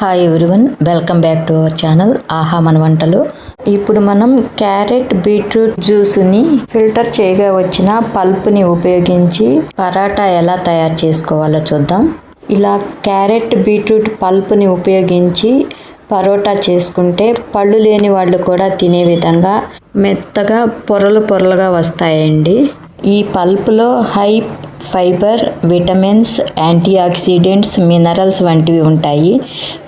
Hi everyone welcome back to our channel ఆహా మన వంటలు ఇప్పుడు మనం క్యారెట్ బీట్రూట్ జ్యూస్ని ఫిల్టర్ చేయగా వచ్చిన పల్ప్ని ఉపయోగించి పరాటా ఎలా తయారు చేసుకోవాలో చూద్దాం. ఇలా క్యారెట్ బీట్రూట్ పల్ప్ని ఉపయోగించి పరోటా చేసుకుంటే పళ్ళు లేని వాళ్ళు కూడా తినే విధంగా మెత్తగా పొరలు పొరలుగా వస్తాయండి. ఈ పల్ప్లో high fibre vitamins antioxidants minerals వంటివి ఉంటాయి.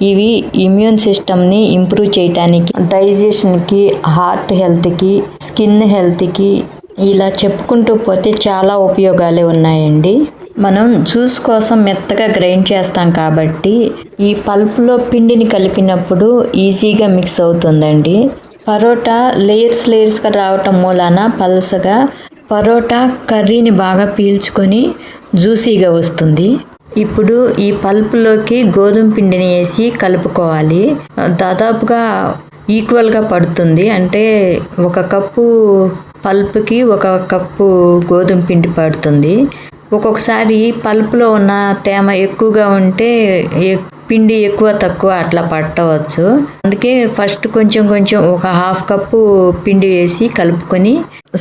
ఇవి ఇమ్యూన్ సిస్టమ్ని ఇంప్రూవ్ చేయటానికి డైజెషన్కి హార్ట్ హెల్త్కి స్కిన్ హెల్త్కి ఇలా చెప్పుకుంటూ పోతే చాలా ఉపయోగాలే ఉన్నాయండి. మనం జ్యూస్ కోసం మెత్తగా గ్రైండ్ చేస్తాం కాబట్టి ఈ పల్ప్లో పిండిని కలిపినప్పుడు ఈజీగా మిక్స్ అవుతుందండి. పరోటా లేయర్స్ లేయర్స్గా రావటం మూలాన పల్సగా పరోటా కర్రీని బాగా పీల్చుకొని జ్యూసీగా వస్తుంది. ఇప్పుడు ఈ పల్ప్లోకి గోధుమ పిండిని వేసి కలుపుకోవాలి. దాదాపుగా ఈక్వల్గా పడుతుంది. అంటే ఒక కప్పు పల్ప్కి ఒక కప్పు గోధుమ పిండి పడుతుంది. ఒక్కొక్కసారి పల్ప్లో ఉన్న తేమ ఎక్కువగా ఉంటే ఎ- పిండి ఎక్కువ తక్కువ అట్లా పట్టవచ్చు. అందుకే ఫస్ట్ కొంచెం కొంచెం ఒక హాఫ్ కప్పు పిండి వేసి కలుపుకొని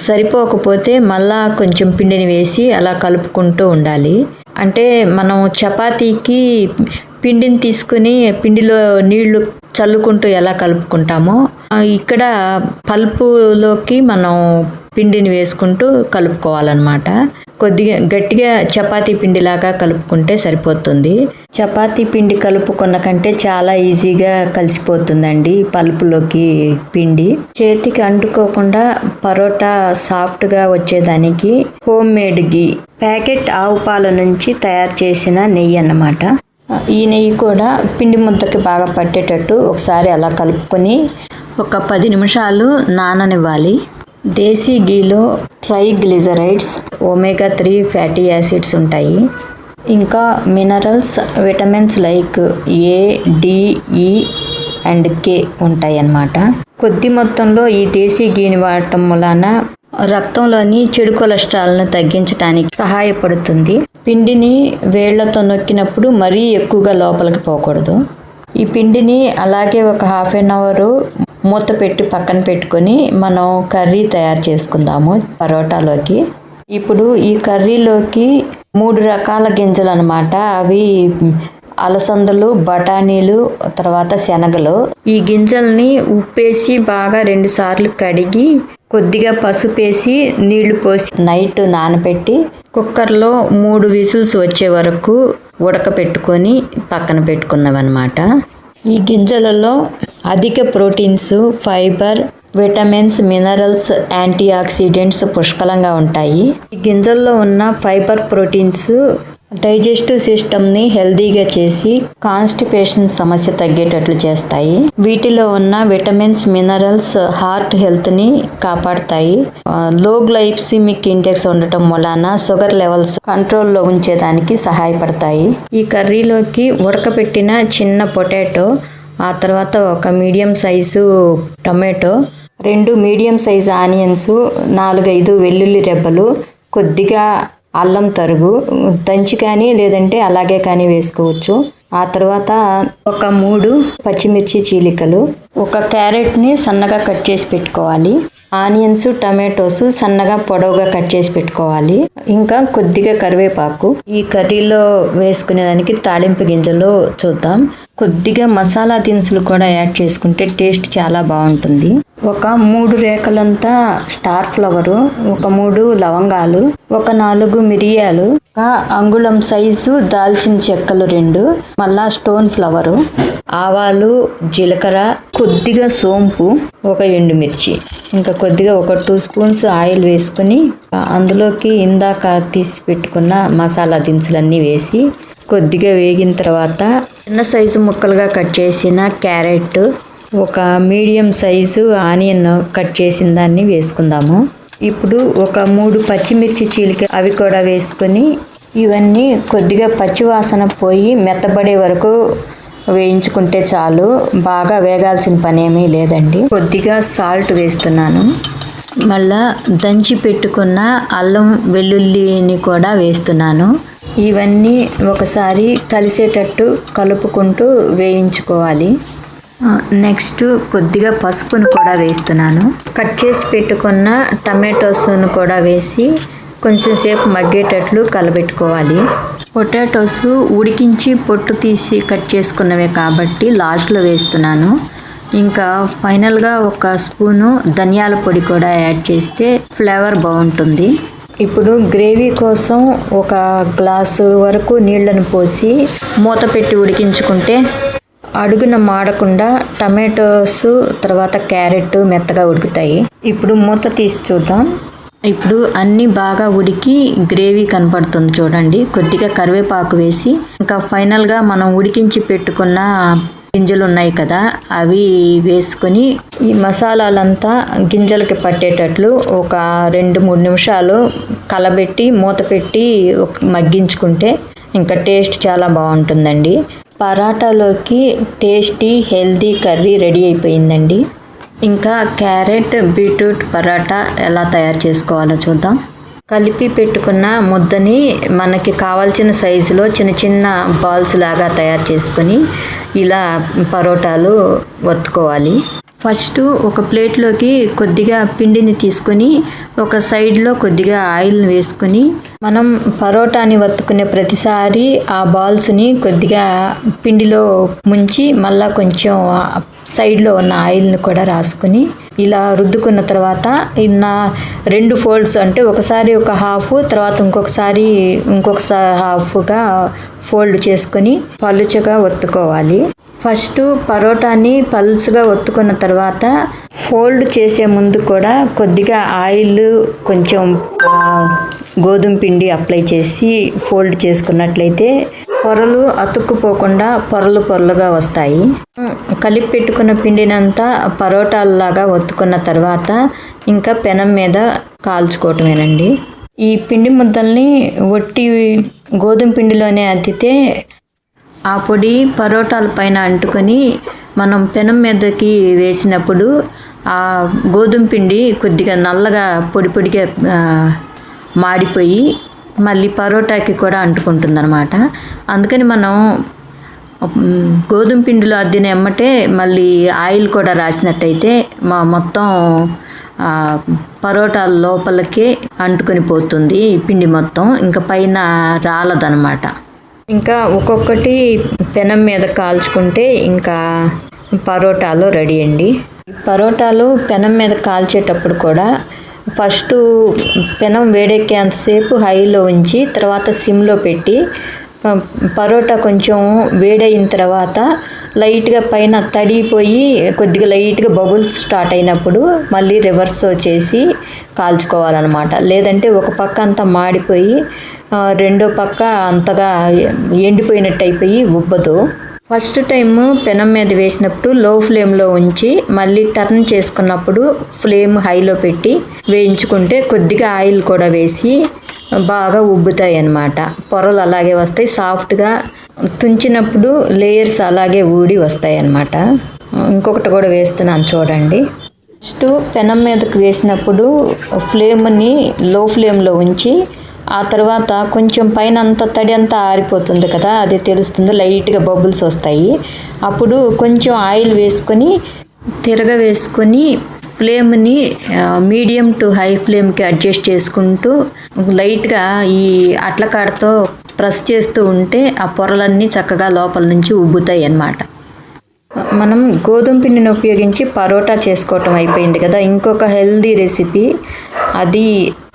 సరిపోకపోతే మళ్ళా కొంచెం పిండిని వేసి అలా కలుపుకుంటూ ఉండాలి. అంటే మనం చపాతీకి పిండిని తీసుకుని పిండిలో నీళ్ళు చల్లుకుంటూ ఎలా కలుపుకుంటామో ఇక్కడ పల్పులోకి మనం పిండిని వేసుకుంటూ కలుపుకోవాలన్నమాట. కొద్దిగా గట్టిగా చపాతీ పిండిలాగా కలుపుకుంటే సరిపోతుంది. చపాతీ పిండి కలుపుకున్న కంటే చాలా ఈజీగా కలిసిపోతుందండి పలుపులోకి పిండి. చేతికి అంటుకోకుండా పరోటా సాఫ్ట్గా వచ్చేదానికి హోమ్ మేడ్ గీ ప్యాకెట్ ఆవు పాల నుంచి తయారు చేసిన నెయ్యి అన్నమాట. ఈ నెయ్యి కూడా పిండి ముద్దకి బాగా పట్టేటట్టు ఒకసారి అలా కలుపుకొని ఒక పది నిమిషాలు నాననివ్వాలి. Desi గీలో triglycerides omega three fatty acids ఉంటాయి. ఇంకా minerals vitamins like A D E and K ఉంటాయి అన్నమాట కొద్ది మొత్తంలో ఈ దేశీ గీని వాడటం వలన రక్తంలోని చెడు కొలెస్ట్రాల్ను తగ్గించడానికి సహాయపడుతుంది. పిండిని వేళ్ళతో నొక్కినప్పుడు మరీ ఎక్కువగా లోపలికి పోకూడదు. ఈ పిండిని అలాగే ఒక హాఫ్ అన్ అవర్ మూత పెట్టి పక్కన పెట్టుకొని మనం కర్రీ తయారు చేసుకుందాము పరోటాలోకి. ఇప్పుడు ఈ కర్రీలోకి మూడు రకాల గింజలు అనమాట అవి అలసందలు బఠానీలు తర్వాత శనగలు. ఈ గింజల్ని ఉప్పేసి బాగా రెండు సార్లు కడిగి కొద్దిగా పసుపేసి నీళ్ళు పోసి నైట్ నానబెట్టి కుక్కర్లో మూడు విజిల్స్ వచ్చే వరకు ఉడకపెట్టుకొని పక్కన పెట్టుకున్నామన్నమాట. ఈ గింజలలో అధిక proteins fibre vitamins minerals antioxidants పుష్కలంగా ఉంటాయి. ఈ గింజల్లో ఉన్న ఫైబర్ ప్రోటీన్స్ డైజెస్టివ్ సిస్టమ్ని హెల్దీగా చేసి కాన్స్టిపేషన్ సమస్య తగ్గేటట్లు చేస్తాయి. వీటిలో ఉన్న విటమిన్స్ మినరల్స్ హార్ట్ హెల్త్ని కాపాడతాయి. లో గ్లైప్సిమిక్ ఇండెక్స్ ఉండటం వలన షుగర్ లెవెల్స్ కంట్రోల్లో ఉంచేదానికి సహాయపడతాయి. ఈ కర్రీలోకి ఉడకపెట్టిన చిన్న పొటాటో ఆ తర్వాత ఒక మీడియం సైజు టొమాటో రెండు మీడియం సైజు ఆనియన్స్ నాలుగైదు వెల్లుల్లి రెబ్బలు కొద్దిగా అల్లం తరుగు దంచి కానీ లేదంటే అలాగే కానీ వేసుకోవచ్చు. ఆ తర్వాత ఒక మూడు పచ్చిమిర్చి చీలికలు ఒక క్యారెట్ని సన్నగా కట్ చేసి పెట్టుకోవాలి. ఆనియన్స్ టమాటోస్ సన్నగా పొడవుగా కట్ చేసి పెట్టుకోవాలి. ఇంకా కొద్దిగా కరివేపాకు. ఈ కర్రీలో వేసుకునేదానికి తాలింపు గింజలు చూద్దాం. కొద్దిగా మసాలా దినుసులు కూడా యాడ్ చేసుకుంటే టేస్ట్ చాలా బాగుంటుంది. ఒక మూడు రేఖలంతా స్టార్ ఫ్లవరు ఒక మూడు లవంగాలు ఒక నాలుగు మిరియాలు ఒక అంగుళం సైజు దాల్చిన చెక్కలు రెండు మళ్ళా స్టోన్ ఫ్లవరు ఆవాలు జీలకర్ర కొద్దిగా సోంపు ఒక ఎండుమిర్చి. ఇంకా కొద్దిగా ఒక టూ స్పూన్స్ ఆయిల్ వేసుకుని అందులోకి ఇందాక తీసి పెట్టుకున్న మసాలా దినుసులన్నీ వేసి కొద్దిగా వేగిన తర్వాత చిన్న సైజు ముక్కలుగా కట్ చేసిన క్యారెట్ ఒక మీడియం సైజు ఆనియన్ కట్ చేసిన దాన్ని వేసుకుందాము. ఇప్పుడు ఒక మూడు పచ్చిమిర్చి చీలిక అవి కూడా వేసుకొని ఇవన్నీ కొద్దిగా పచ్చివాసన పోయి మెత్తబడే వరకు వేయించుకుంటే చాలు. బాగా వేగాల్సిన పని ఏమీ లేదండి. కొద్దిగా సాల్ట్ వేస్తున్నాను. మళ్ళా దంచి పెట్టుకున్న అల్లం వెల్లుల్లిని కూడా వేస్తున్నాను. ఇవన్నీ ఒకసారి కలిసేటట్టు కలుపుకుంటూ వేయించుకోవాలి. నెక్స్ట్ కొద్దిగా పసుపును కూడా వేస్తున్నాను. కట్ చేసి పెట్టుకున్న టమాటోస్ను కూడా వేసి కొంచెం సేపు మగ్గేటట్లు కలబెట్టుకోవాలి. పొటాటోస్ ఉడికించి పొట్టు తీసి కట్ చేసుకున్నవే కాబట్టి లాస్ట్లో వేస్తున్నాను. ఇంకా ఫైనల్గా ఒక స్పూను ధనియాల పొడి కూడా యాడ్ చేస్తే ఫ్లేవర్ బాగుంటుంది. ఇప్పుడు గ్రేవీ కోసం ఒక గ్లాసు వరకు నీళ్ళను పోసి మూత పెట్టి ఉడికించుకుంటే అడుగున మాడకుండా టమాటోస్ తర్వాత క్యారెట్ మెత్తగా ఉడుకుతాయి. ఇప్పుడు మూత తీసి చూద్దాం. ఇప్పుడు అన్నీ బాగా ఉడికి గ్రేవీ కనపడుతుంది చూడండి. కొద్దిగా కరివేపాకు వేసి ఇంకా ఫైనల్గా మనం ఉడికించి పెట్టుకున్న గింజలు ఉన్నాయి కదా అవి వేసుకొని ఈ మసాలాలంతా గింజలకి పట్టేటట్లు ఒక రెండు మూడు నిమిషాలు కలబెట్టి మూత పెట్టి ఒక- మగ్గించుకుంటే ఇంకా టేస్ట్ చాలా బాగుంటుందండి. పరాటాలోకి టేస్టీ హెల్దీ కర్రీ రెడీ అయిపోయిందండి. ఇంకా క్యారెట్ బీట్రూట్ పరాటా ఎలా తయారు చేసుకోవాలో చూద్దాం. కలిపి పెట్టుకున్న ముద్దని మనకి కావాల్సిన సైజులో చిన్న చిన్న బాల్స్ లాగా తయారు చేసుకొని ఇలా పరోటాలు ఒత్తుకోవాలి. ఫస్ట్ ఒక ప్లేట్లోకి కొద్దిగా పిండిని తీసుకొని ఒక సైడ్లో కొద్దిగా ఆయిల్ వేసుకొని మనం పరోటాని వత్తుకునే ప్రతిసారి ఆ బాల్స్ని కొద్దిగా పిండిలో ముంచి మళ్ళీ కొంచెం సైడ్లో ఉన్న ఆయిల్ని కూడా రాసుకొని ఇలా రుద్దుకున్న తర్వాత నా రెండు ఫోల్డ్స్ అంటే ఒకసారి ఒక హాఫ్ తర్వాత ఇంకొకసారి ఇంకొక హాఫ్గా ఫోల్డ్ చేసుకొని పలుచగా ఒత్తుకోవాలి. ఫస్ట్ పరోటాని పలుచగా ఒత్తుకున్న తర్వాత ఫోల్డ్ చేసే ముందు కూడా కొద్దిగా ఆయిల్ కొంచెం గోధుమ పిండి అప్లై చేసి ఫోల్డ్ చేసుకున్నట్లయితే పొరలు అతుక్కుపోకుండా పొరలు పొరలుగా వస్తాయి. కలిపి పెట్టుకున్న పిండినంతా పరోటాల్లాగా ఒత్తుకున్న తర్వాత ఇంకా పెనం మీద కాల్చుకోవటమేనండి. ఈ పిండి ముద్దల్ని ఒట్టి గోధుమ పిండిలోనే అద్దితే ఆ పొడి పరోటాల పైన అంటుకొని మనం పెనం మీదకి వేసినప్పుడు ఆ గోధుమ పిండి కొద్దిగా నల్లగా పొడి పొడిగా మాడిపోయి మళ్ళీ పరోటాకి కూడా అంటుకుంటుంది అనమాట అందుకని మనం గోధుమ పిండిలో అద్దిన ఎమ్మటే మళ్ళీ ఆయిల్ కూడా రాసినట్టయితే మా మొత్తం పరోటాల లోపలికి అంటుకొని పోతుంది పిండి మొత్తం. ఇంకా పైన రాలదనమాట ఇంకా ఒక్కొక్కటి పెనం మీద కాల్చుకుంటే ఇంకా పరోటాలు రెడీ అండి. పరోటాలు పెనం మీద కాల్చేటప్పుడు కూడా ఫస్ట్ పెనం వేడెక్కేంతసేపు హైలో ఉంచి తర్వాత సిమ్లో పెట్టి పరోటా కొంచెం వేడైన తర్వాత లైట్గా పైన తడిపోయి కొద్దిగా లైట్గా బబుల్స్ స్టార్ట్ అయినప్పుడు మళ్ళీ రివర్స్ చేసి కాల్చుకోవాలన్నమాట. లేదంటే ఒక పక్క అంతా మాడిపోయి రెండో పక్క అంతగా ఎండిపోయినట్టు అయిపోయి ఉబ్బదు. ఫస్ట్ టైం పెనం మీద వేసినప్పుడు లో ఫ్లేమ్లో ఉంచి మళ్ళీ టర్న్ చేసుకున్నప్పుడు ఫ్లేమ్ హైలో పెట్టి వేయించుకుంటే కొద్దిగా ఆయిల్ కూడా వేసి బాగా ఉబ్బుతాయి అన్నమాట పొరలు అలాగే వస్తాయి. సాఫ్ట్గా తుంచినప్పుడు లేయర్స్ అలాగే ఊడి వస్తాయి అన్నమాట ఇంకొకటి కూడా వేస్తున్నాను చూడండి. ఫస్ట్ పెనం మీదకి వేసినప్పుడు ఫ్లేమ్ని లో ఫ్లేమ్లో ఉంచి ఆ తర్వాత కొంచెం పైన అంతా తడి అంతా ఆరిపోతుంది కదా అది తెలుస్తుంది. లైట్గా బబుల్స్ వస్తాయి. అప్పుడు కొంచెం ఆయిల్ వేసుకొని తిరగ వేసుకొని ఫ్లేమ్ని మీడియం టు హై ఫ్లేమ్కి అడ్జస్ట్ చేసుకుంటూ లైట్గా ఈ అట్లకాడతో ప్రెస్ చేస్తూ ఉంటే ఆ పొరలన్నీ చక్కగా లోపల నుంచి ఉబ్బుతాయి అన్నమాట. మనం గోధుమ పిండిని ఉపయోగించి పరోటా చేసుకోవటం అయిపోయింది కదా. ఇంకొక హెల్దీ రెసిపీ అది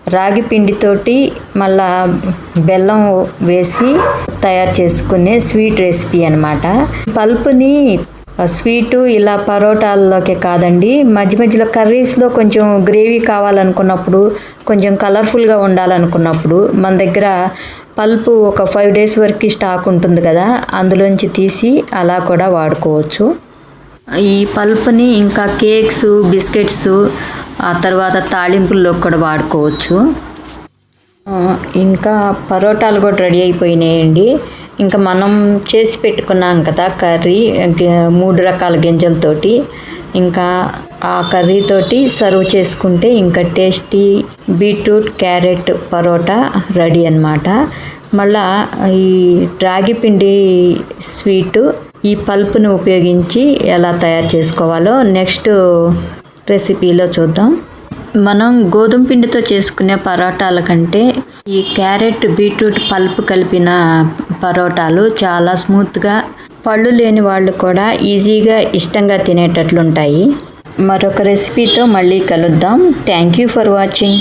రాగి పిండితోటి మళ్ళా బెల్లం వేసి తయారు చేసుకునే స్వీట్ రెసిపీ అనమాట పల్పుని స్వీటు ఇలా పరోటాల్లోకే కాదండి మధ్య మధ్యలో కర్రీస్లో కొంచెం గ్రేవీ కావాలనుకున్నప్పుడు కొంచెం కలర్ఫుల్గా ఉండాలనుకున్నప్పుడు మన దగ్గర పల్పు ఒక ఫైవ్ డేస్ వరకు స్టాక్ ఉంటుంది కదా అందులోంచి తీసి అలా కూడా వాడుకోవచ్చు. ఈ పల్ప్ని ఇంకా కేక్స్ బిస్కెట్స్ ఆ తర్వాత తాళింపుల్లో కూడా వాడుకోవచ్చు. ఇంకా పరోటాలు కూడా రెడీ అయిపోయినాయండి. ఇంకా మనం చేసి పెట్టుకున్నాం కదా కర్రీ మూడు రకాల గింజలతోటి. ఇంకా ఆ కర్రీతోటి సర్వ్ చేసుకుంటే ఇంకా tasty beetroot carrot paratha ready అన్నమాట. మళ్ళా ఈ రాగి పిండి స్వీటు ఈ పల్పును ఉపయోగించి ఎలా తయారు చేసుకోవాలో నెక్స్ట్ రెసిపీలో చూద్దాం. మనం గోధుమ పిండితో చేసుకునే పరోటాల కంటే ఈ క్యారెట్ బీట్రూట్ పల్ప్ కలిపిన పరోటాలు చాలా స్మూత్గా పళ్ళు లేని వాళ్ళు కూడా ఈజీగా ఇష్టంగా తినేటట్లుంటాయి. మరొక రెసిపీతో మళ్ళీ కలుద్దాం. Thank you for watching